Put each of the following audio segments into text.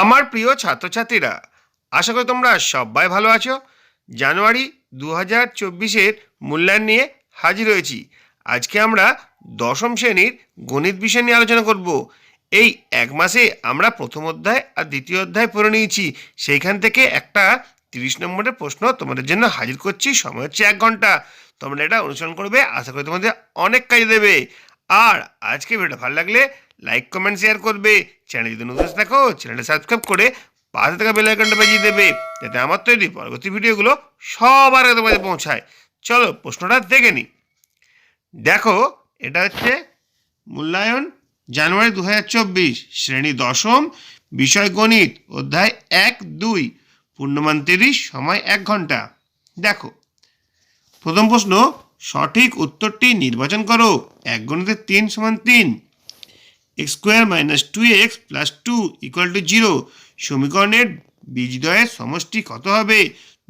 আমার প্রিয় ছাত্রছাত্রীরা, আশা করি তোমরা সবাই ভালো আছো। জানুয়ারি দু হাজার চব্বিশের মূল্যায়ন নিয়ে হাজির হয়েছি। আজকে আমরা দশম শ্রেণির গণিত বিষয় নিয়ে আলোচনা করব। এই এক মাসে আমরা প্রথম অধ্যায় আর দ্বিতীয় অধ্যায় পড়ে নিয়েছি। সেইখান থেকে একটা তিরিশ নম্বরের প্রশ্ন তোমাদের জন্য হাজির করছি। সময় হচ্ছে এক ঘণ্টা। তোমরা এটা অনুসরণ করবে। আশা করি তোমাদের অনেক কাজে দেবে। আর আজকে ভিডিওটা ভালো লাগলে লাইক কমেন্ট শেয়ার করবে। চ্যানেল যদি নতুন দেখো চ্যানেলটা সাবস্ক্রাইব করে পাশে থাকা বেল আইকনটা বাজিয়ে দেবে, যাতে আমার তৈরি পরবর্তী ভিডিওগুলো সবার আগে তোমাদের পৌঁছায়। চলো, প্রশ্নটা দেখে নিই দেখো, এটা হচ্ছে মূল্যায়ন, জানুয়ারি দু হাজার চব্বিশ, শ্রেণি দশম, বিষয় গণিত, অধ্যায় এক, দুই, পূর্ণমান তিরিশ, সময় এক ঘণ্টা। দেখো, প্রথম প্রশ্ন, সঠিক উত্তরটি নির্বাচন করো, এক গণিতের তিন সমান তিন। X square minus two x plus two equal to zero. সমীকরণের বীজদ্বয়ের সমষ্টি কত হবে?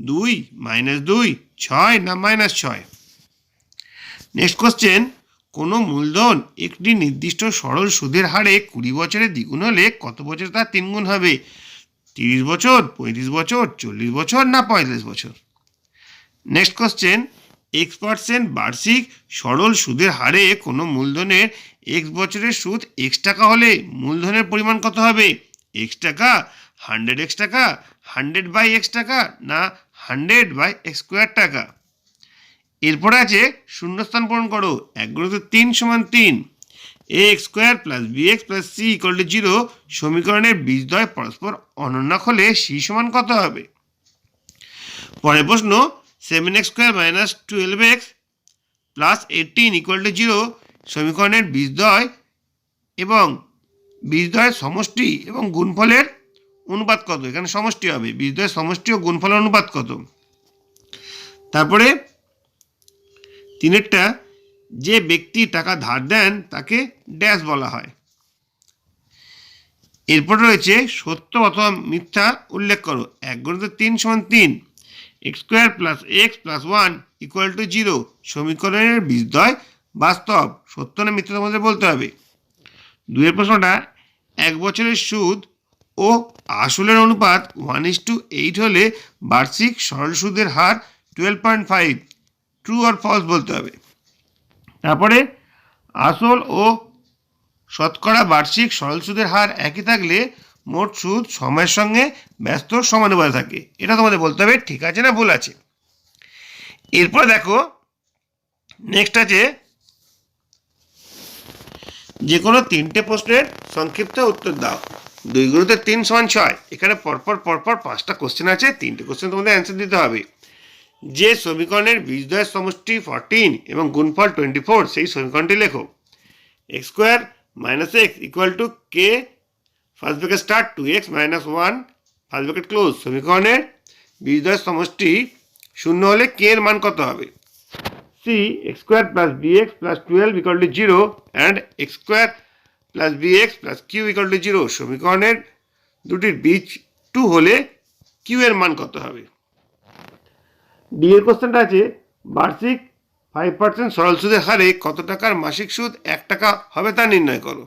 দুই মাইনাস দুই, ছয় না মাইনাস ছয়? নেক্সট কোশ্চেন, কোনো মূলধন একটি নির্দিষ্ট সরল সুদের হারে কুড়ি বছরে দ্বিগুণ হলে কত বছর তার তিনগুণ হবে? তিরিশ বছর, পঁয়ত্রিশ বছর, চল্লিশ বছর না পঁয়তাল্লিশ বছর? নেক্সট কোশ্চেন এক্স পার্সেন্ট বার্ষিক সরল সুদের হারে কোনো মূলধনের এক্স বছরের সুদ এক্স টাকা হলে মূলধনের পরিমাণ কত হবে? এক্স টাকা হান্ড্রেড এক্স টাকা হান্ড্রেড বাই এক্স টাকা না হান্ড্রেড বাই এক্স স্কোয়ার টাকা? এরপরে আছে শূন্যস্থান পূরণ করো, এক গুণিত তিন সমান তিন। A x square plus b x plus c equal to zero সমীকরণের বীজদ্বয় পরস্পর অনন্য হলে সি সমান কত হবে? পরের প্রশ্ন seven x square minus twelve x plus eighteen equal to zero সমীকরণের বীজদ্বয় এবং বীজদ্বয়ের সমষ্টি এবং গুণফলের অনুপাত কত? এখানে সমষ্টি হবে। বীজদ্বয়ের সমষ্টি ও গুণফলের অনুপাত কত? তারপরে তিনেরটা, যে ব্যক্তি টাকা ধার দেন তাকে ড্যাশ বলা হয়। এরপর রয়েছে সত্য অথবা মিথ্যা উল্লেখ করো। এক গণিত তিন সমান তিন। X square plus x plus one equal to zero. সমীকরণের বীজদ্বয় বাস্তব। সত্য না মিথ্যা তোমাদের বলতে হবে। দুয়ের প্রশ্নটা, এক বছরের সুদ ও আসলের অনুপাত ওয়ান ইস টু এইট হলে বার্ষিক সরল সুদের হার টুয়েলভ পয়েন্ট ফাইভ ট্রু আর ফলস বলতে হবে। তারপরে, আসল ও শতকরা বার্ষিক সরল সুদের হার একই থাকলে মোট সুদ সময়ের সঙ্গে ব্যস্ত সমানুপাতে থাকে। এটা তোমাদের বলতে হবে, ঠিক আছে না ভুল আছে? এরপর দেখো নেক্সট আছে যে কোনো তিনটে প্রশ্নের সংক্ষিপ্ত উত্তর দাও। দুই গুণিত তিন সমান ছয়। এখানে পরপর পরপর পাঁচটা কোশ্চেন আছে, তিনটে কোশ্চেন তোমাদের অ্যান্সার দিতে হবে। যে সমীকরণের বীজদ্বয়ের সমষ্টি ফরটিন এবং গুণফল টোয়েন্টি ফোর সেই সমীকরণটি লেখো। X square minus x equal to K first bracket start two x minus one first bracket close সমীকরণের বীজদ্বয়ের সমষ্টি শূন্য হলে কে এর মান কত হবে? C x square plus b x plus twelve equal to zero and x square plus b x plus q equal to zero সমীকরণের দুটির বীজ টু হলে কিউ এর মান কত হবে? ডি এর কোশ্চেনটা আছে, বার্ষিক ফাইভ পার্সেন্ট সরল সুদের হারে কত টাকার মাসিক সুদ? এক টাকা হবে তা নির্ণয় করো।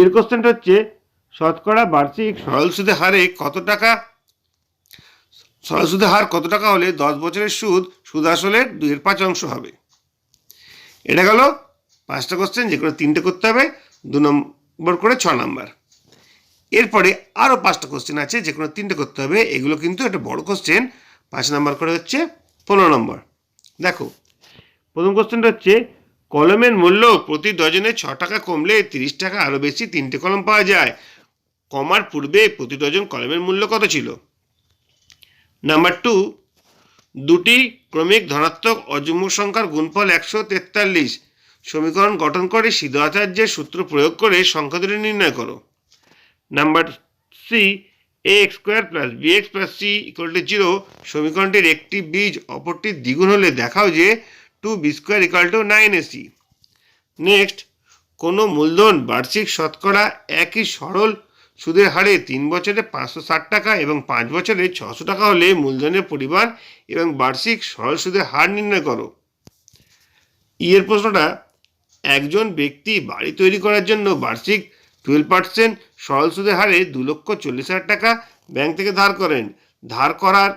এর কোশ্চেনটা হচ্ছে, শতকরা বার্ষিক সরল সুদের হারে কত টাকা? সরল সুদের হার কত টাকা হলে দশ বছরের সুদ সুদ আসলের দুইয়ের পাঁচ অংশ হবে। এটা গেল পাঁচটা কোশ্চেন যে করে তিনটে করতে হবে, দু নম্বর করে ছ নম্বর। এরপরে আরও পাঁচটা কোশ্চেন আছে, যে কোনো তিনটে করতে হবে, এগুলো কিন্তু একটা বড় কোশ্চেন পাঁচ নম্বর করে হচ্ছে পনেরো নম্বর। দেখো, প্রথম কোশ্চেনটা হচ্ছে কলমের মূল্য প্রতি ডজনে ছ টাকা কমলে তিরিশ টাকা আরও বেশি তিনটে কলম পাওয়া যায়। কমার পূর্বে প্রতি ডজন কলমের মূল্য কত ছিল? নাম্বার টু, দুটি ক্রমিক ধনাত্মক অযুগ্ম সংখ্যার গুণফল একশো তেতাল্লিশ। সমীকরণ গঠন করে সিদ্ধাচার্যের সূত্র প্রয়োগ করে সংখ্যা দুটি নির্ণয় করো। Number c a x square plus b x plus c equal to zero সমীকরণটির একটি বীজ অপরটির দ্বিগুণ হলে দেখাও যে two b square equal to nine ac next কোনো মূলধন বার্ষিক শতকরা একই সরল সুদের হারে তিন বছরে পাঁচশো ষাট টাকা এবং পাঁচ বছরে ছশো টাকা হলে মূলধনের পরিমাণ এবং বার্ষিক সরল সুদের হার নির্ণয় করো। ইয়ের প্রশ্নটা, একজন ব্যক্তি বাড়ি তৈরি করার জন্য বার্ষিক টুয়েলভ পার্সেন্ট সরল সুদের হারে দু লক্ষ চল্লিশ হাজার টাকা ব্যাংক থেকে ধার করেন। ধার করার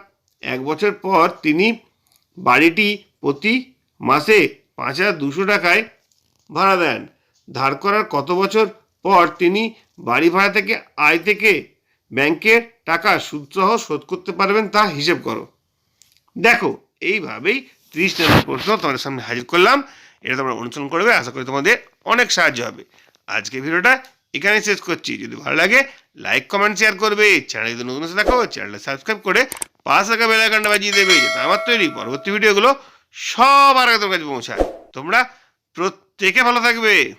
এক বছর পর তিনি বাড়িটি প্রতি মাসে পাঁচ হাজার দুশো টাকায় ভাড়া দেন। ধার করার কত বছর পর তিনি বাড়ি ভাড়া থেকে আয় থেকে ব্যাংকের টাকা সুদসহ শোধ করতে পারবেন তা হিসেব করো। দেখো, এইভাবেই ত্রিশ নম্বর প্রশ্ন তোমাদের সামনে হাজির করলাম। এটা তোমরা অনুসরণ করবে আশা করি তোমাদের অনেক সাহায্য হবে। আজকে ভিডিওটা এখানে শেষ করছি। যদি ভালো লাগে, লাইক, কমেন্ট, শেয়ার করবে। চ্যানেল যদি নতুন দেখো, চ্যানেলটা সাবস্ক্রাইব করে পাশে থাকা বেল আইকনটা বাজিয়ে দেবে, যাতে আমার তৈরি পরবর্তী ভিডিওগুলো সবার আগে তোমার কাছে পৌঁছায়। তোমরা প্রত্যেকে ভালো থাকবে।